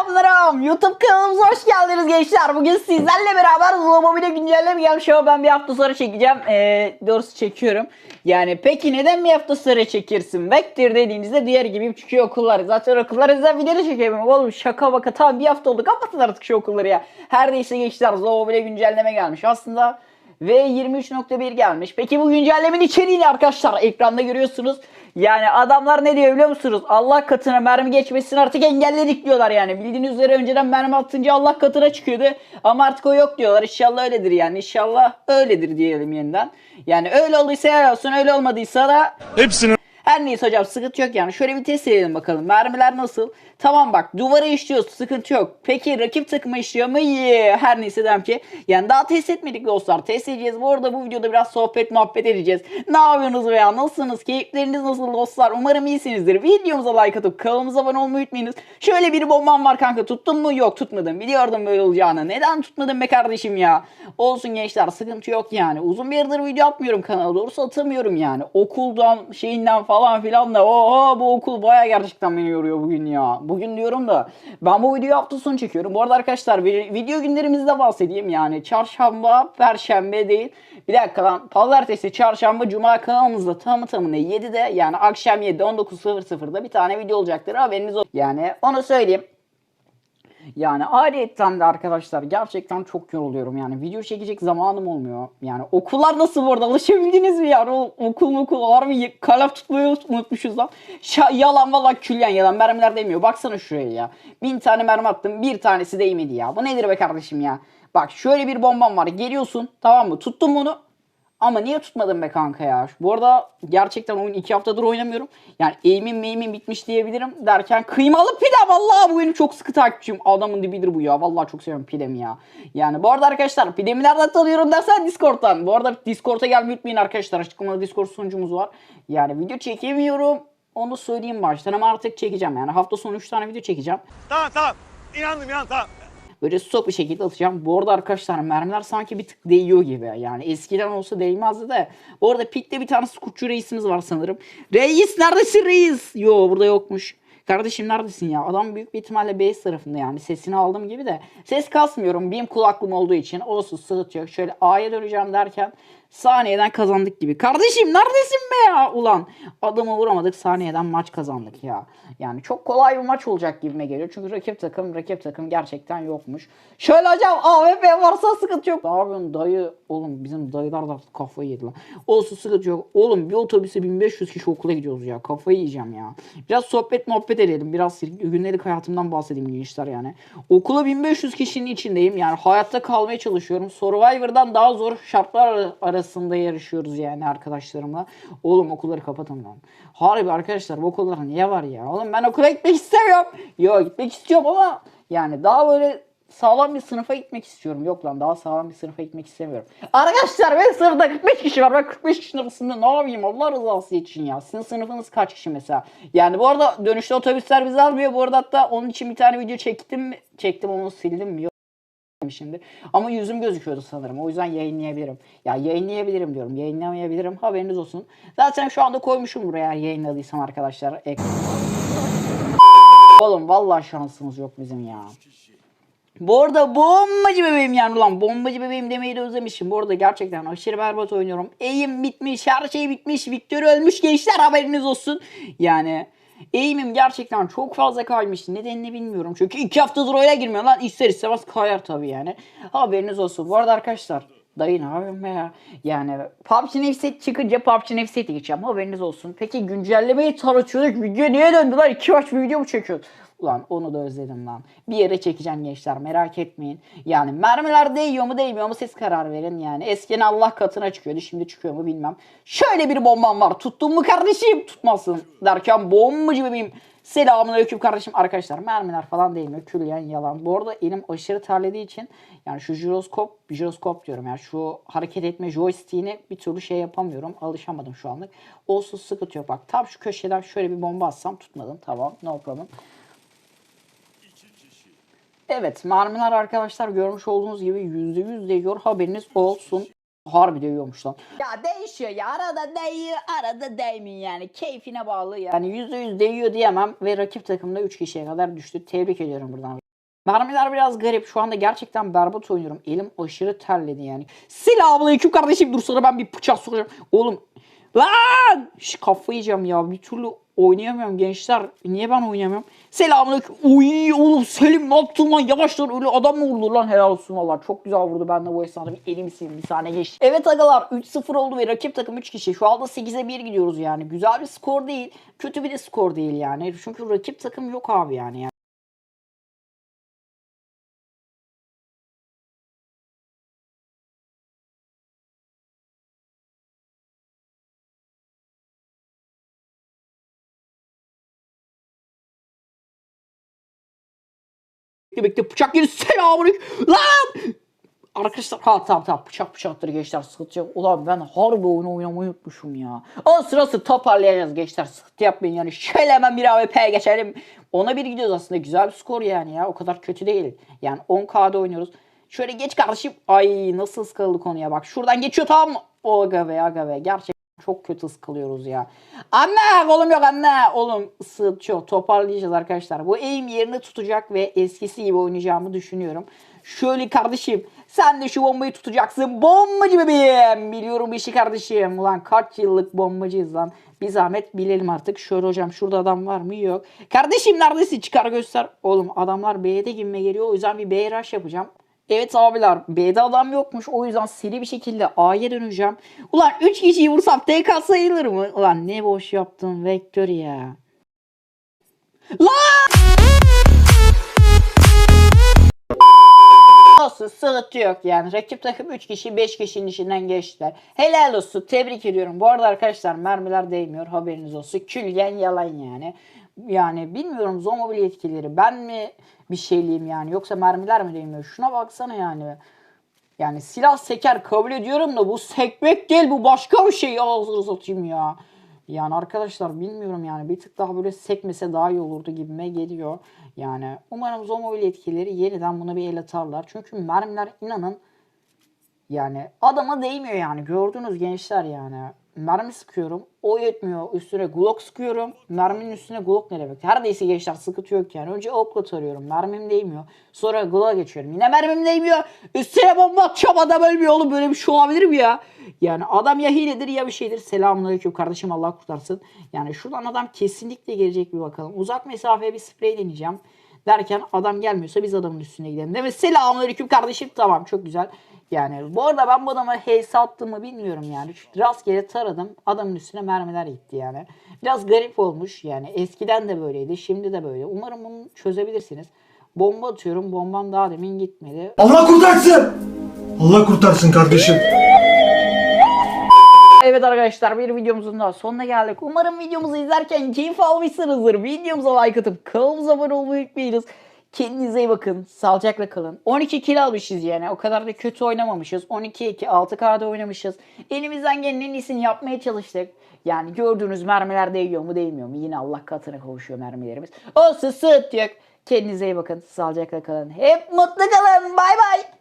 Selamlarım. YouTube kanalımıza hoş geldiniz gençler. Bugün sizlerle beraber Zula Mobile güncelleme gelmiş ama ben bir hafta sonra çekeceğim. Ee, doğrusu çekiyorum. Yani peki neden bir hafta sonra çekirsin? Vector dediğinizde diğer gibi çıkıyor okullar. Zaten okullar yüzden video çekemiyorum. Oğlum şaka baka tamam bir hafta oldu. Kapatın artık şu okulları ya. Her neyse gençler Zula Mobile güncelleme gelmiş. Aslında ve 23.1 gelmiş. Peki bu güncellemenin içeriği ne arkadaşlar? Ekranda görüyorsunuz. Yani adamlar ne diyor biliyor musunuz? Allah katına mermi geçmesini artık engelledik diyorlar yani. Bildiğiniz üzere önceden mermi atınca Allah katına çıkıyordu. Ama artık o yok diyorlar. İnşallah öyledir yani. İnşallah öyledir diyelim yeniden. Yani öyle olduysa helal olsun. Öyle olmadıysa da Hepsini her neyse hocam sıkıntı yok yani. Şöyle bir test edelim bakalım. Mermiler nasıl? Tamam bak duvara işliyor sıkıntı yok. Peki rakip takıma işliyor mu? İyi. Her neyse dedim ki. Yani daha test etmedik dostlar. Test edeceğiz. Bu arada bu videoda biraz sohbet muhabbet edeceğiz. Ne yapıyorsunuz veya nasılsınız? Keyifleriniz nasıl dostlar? Umarım iyisinizdir. Videomuza like atıp kanalımıza abone olmayı unutmayınız. Şöyle bir bombam var kanka. Tuttun mu? Yok tutmadım. Biliyordum böyle olacağını. Neden tutmadın be kardeşim ya? Olsun gençler sıkıntı yok yani. Uzun bir yıldır video atmıyorum kanala. Doğrusu atamıyorum yani. Okuldan şeyinden falan filan da. Oha bu okul baya gerçekten beni yoruyor bugün ya. Bugün diyorum da ben bu videoyu hafta sonu çekiyorum. Bu arada arkadaşlar video günlerimizde bahsedeyim yani. Çarşamba, perşembe değil. Bir dakika lan. Pazartesi, çarşamba, cuma kanalımızda tamı tamına 7'de yani akşam 7'de 19.00'da bir tane video olacaktır. Haberiniz olsun. Yani onu söyleyeyim. Yani ayrıyetten de arkadaşlar gerçekten çok yoruluyorum yani video çekecek zamanım olmuyor. Yani okullar nasıl bu arada alışabildiniz mi yani o okul okul var mı kalaf tutmayı unutmuşuz lan. Şa- yalan valla külyen yalan mermiler değmiyor baksana şuraya ya. Bin tane mermi attım bir tanesi değmedi ya. Bu nedir be kardeşim ya. Bak şöyle bir bombam var geliyorsun tamam mı tuttum bunu ama niye tutmadın be kanka ya? Bu arada gerçekten oyun 2 haftadır oynamıyorum. Yani aim'im meyimim bitmiş diyebilirim derken kıymalı pide vallahi bu benim çok sıkı takipçim. Adamın dibidir bu ya. Vallahi çok seviyorum pidemi ya. Yani bu arada arkadaşlar pidemi nereden tanıyorum dersen Discord'dan. Bu arada Discord'a gelmeyi unutmayın arkadaşlar. Açıklamada Discord sunucumuz var. Yani video çekemiyorum. Onu söyleyeyim baştan ama artık çekeceğim. Yani hafta sonu 3 tane video çekeceğim. Tamam tamam. İnandım inan tamam. Böyle stop bir şekilde atacağım. Bu arada arkadaşlar mermiler sanki bir tık değiyor gibi. Yani eskiden olsa değmezdi de. Bu arada pikte bir tane skutçu reisimiz var sanırım. Reis neredesin reis? Yo burada yokmuş. Kardeşim neredesin ya? Adam büyük bir ihtimalle base tarafında yani. Sesini aldım gibi de. Ses kasmıyorum. Benim kulaklığım olduğu için. Olsun sıkıntı yok. Şöyle A'ya döneceğim derken saniyeden kazandık gibi. Kardeşim neredesin be ya? Ulan adamı vuramadık saniyeden maç kazandık ya. Yani çok kolay bir maç olacak gibime geliyor. Çünkü rakip takım rakip takım gerçekten yokmuş. Şöyle hocam AWP varsa sıkıntı yok. Ne dayı? Oğlum bizim dayılar da kafayı yedi lan. Olsun sıkıntı yok. Oğlum bir otobüse 1500 kişi okula gidiyoruz ya. Kafayı yiyeceğim ya. Biraz sohbet muhabbet edelim. Biraz günlük hayatımdan bahsedeyim gençler yani. Okula 1500 kişinin içindeyim. Yani hayatta kalmaya çalışıyorum. Survivor'dan daha zor şartlar ar- arasında yarışıyoruz yani arkadaşlarımla. Oğlum okulları kapatın lan. Harbi arkadaşlar bu okullar niye var ya? Oğlum ben okula gitmek istemiyorum. Yok gitmek istiyorum ama yani daha böyle sağlam bir sınıfa gitmek istiyorum. Yok lan daha sağlam bir sınıfa gitmek istemiyorum. Arkadaşlar benim sınıfta 45 kişi var. Ben 45 kişinin arasında ne yapayım Allah rızası için ya. Sizin sınıfınız kaç kişi mesela? Yani bu arada dönüşte otobüsler bizi almıyor. Bu arada hatta onun için bir tane video çektim? Çektim onu sildim? Yok şimdi. Ama yüzüm gözüküyordu sanırım. O yüzden yayınlayabilirim. Ya yayınlayabilirim diyorum. Yayınlamayabilirim. Haberiniz olsun. Zaten şu anda koymuşum buraya yayınladıysam arkadaşlar. Oğlum vallahi şansımız yok bizim ya. Bu arada bombacı bebeğim yani ulan bombacı bebeğim demeyi de özlemişim. Bu arada gerçekten aşırı berbat oynuyorum. Eğim bitmiş, her şey bitmiş. Victor ölmüş gençler haberiniz olsun. Yani eğimim gerçekten çok fazla kaymıştı. Nedenini bilmiyorum. Çünkü iki haftadır oyuna girmiyor lan. İster istemez kayar tabii yani. Haberiniz olsun. Bu arada arkadaşlar Dayı ne be ya? Yani PUBG Nefset çıkınca PUBG Nefset'e geçeceğim. Haberiniz olsun. Peki güncellemeyi tartıyorduk. Video niye döndü lan? İki maç bir video mu çekiyor? Ulan onu da özledim lan. Bir yere çekeceğim gençler merak etmeyin. Yani mermiler değiyor mu değmiyor mu siz karar verin yani. Eskiden Allah katına çıkıyordu şimdi çıkıyor mu bilmem. Şöyle bir bombam var. Tuttun mu kardeşim? Tutmasın derken bombacı bebeğim. Selamun aleyküm kardeşim. Arkadaşlar mermiler falan değmiyor. Külliyen yalan. Bu arada elim aşırı terlediği için yani şu jiroskop, jiroskop diyorum yani şu hareket etme joystick'ini bir türlü şey yapamıyorum. Alışamadım şu anlık. Olsun sıkıntı yok. Bak tam şu köşeden şöyle bir bomba atsam tutmadım. Tamam no problem. Evet mermiler arkadaşlar görmüş olduğunuz gibi %100 değiyor haberiniz olsun. Harbi değiyormuş lan. Ya değişiyor ya arada değiyor arada değmiyor yani keyfine bağlı yani %100 değiyor diyemem ve rakip takımda 3 kişiye kadar düştü. Tebrik ediyorum buradan Mermiler biraz garip. Şu anda gerçekten berbat oynuyorum. Elim aşırı terledi yani. Selamünaleyküm kardeşim. Dur sana ben bir bıçak sokacağım. Oğlum. Lan! Şş, kafayı yiyeceğim ya. Bir türlü oynayamıyorum gençler. Niye ben oynayamıyorum? Selamünaleyküm. Uy oğlum Selim ne yaptın lan? Yavaş lan öyle adam mı vurdu lan? Helal olsun valla. Çok güzel vurdu. Ben de bu esnada bir elimi sileyim. Bir saniye geçti. Evet agalar 3-0 oldu ve rakip takım 3 kişi. Şu anda 8'e 1 gidiyoruz yani. Güzel bir skor değil. Kötü bir de skor değil yani. Çünkü rakip takım yok abi yani. yani. Bekle bekle bıçak geri selamünaleyküm. Lan! Arkadaşlar ha tamam tamam bıçak bıçaktır gençler sıkıntı yok. Ulan ben harbi oyun oynamayı unutmuşum ya. O sırası toparlayacağız gençler sıkıntı yapmayın yani. Şöyle hemen bir AWP'ye geçelim. Ona bir gidiyoruz aslında güzel bir skor yani ya o kadar kötü değil. Yani 10K'da oynuyoruz. Şöyle geç kardeşim. Ay nasıl ıskaladı konuya bak. Şuradan geçiyor tamam mı? O aga be aga be. Gerçekten çok kötü ıskalıyoruz ya. Anne kolum yok anne. Oğlum sıkıntı yok. Toparlayacağız arkadaşlar. Bu aim yerini tutacak ve eskisi gibi oynayacağımı düşünüyorum. Şöyle kardeşim sen de şu bombayı tutacaksın. Bombacı bebeğim. Biliyorum işi kardeşim. Ulan kaç yıllık bombacıyız lan. Bir zahmet bilelim artık. Şöyle hocam şurada adam var mı? Yok. Kardeşim neredesin? Çıkar göster. Oğlum adamlar B'de girme geliyor. O yüzden bir B rush yapacağım. Evet abiler B'de adam yokmuş. O yüzden seri bir şekilde A'ya döneceğim. Ulan 3 kişiyi vursam TK sayılır mı? Ulan ne boş yaptın Vektör ya. Lan! Olsun yok yani. Rakip takım 3 kişi 5 kişinin içinden geçtiler. Helal olsun tebrik ediyorum. Bu arada arkadaşlar mermiler değmiyor haberiniz olsun. Külyen yalan yani. Yani bilmiyorum zomobil etkileri ben mi bir şeyliyim yani yoksa mermiler mi değmiyor? Şuna baksana yani. Yani silah seker kabul ediyorum da bu sekmek değil bu başka bir şey ağzını satayım ya. Yani arkadaşlar bilmiyorum yani bir tık daha böyle sekmese daha iyi olurdu gibime geliyor. Yani umarım zomobil etkileri yeniden buna bir el atarlar. Çünkü mermiler inanın yani adama değmiyor yani gördünüz gençler yani. Mermi sıkıyorum. O yetmiyor. Üstüne Glock sıkıyorum. Merminin üstüne Glock ne demek? Her neyse gençler sıkıntı yok yani. Önce okla tarıyorum. Mermim değmiyor. Sonra Glock'a geçiyorum. Yine mermim değmiyor. Üstüne bomba atacağım adam ölmüyor oğlum. Böyle bir şey olabilir mi ya? Yani adam ya hiledir ya bir şeydir. Selamünaleyküm kardeşim Allah kurtarsın. Yani şuradan adam kesinlikle gelecek bir bakalım. Uzak mesafeye bir sprey deneyeceğim. Derken adam gelmiyorsa biz adamın üstüne gidelim. Değil mi? Selamünaleyküm kardeşim. Tamam çok güzel. Yani bu arada ben bu adama HS attığımı bilmiyorum yani. Çünkü rastgele taradım. Adamın üstüne mermiler gitti yani. Biraz garip olmuş yani. Eskiden de böyleydi. Şimdi de böyle. Umarım bunu çözebilirsiniz. Bomba atıyorum. Bombam daha demin gitmedi. Allah kurtarsın. Allah kurtarsın kardeşim. Evet arkadaşlar bir videomuzun daha sonuna geldik. Umarım videomuzu izlerken keyif almışsınızdır. Videomuza like atıp kanalımıza abone olmayı unutmayınız. Kendinize iyi bakın. Sağlıcakla kalın. 12 kill almışız yani. O kadar da kötü oynamamışız. 12-2 6K'da oynamışız. Elimizden gelen en iyisini yapmaya çalıştık. Yani gördüğünüz mermiler değiyor mu değmiyor mu? Yine Allah katına kavuşuyor mermilerimiz. Olsun sırt yok. Kendinize iyi bakın. Sağlıcakla kalın. Hep mutlu kalın. Bay bay.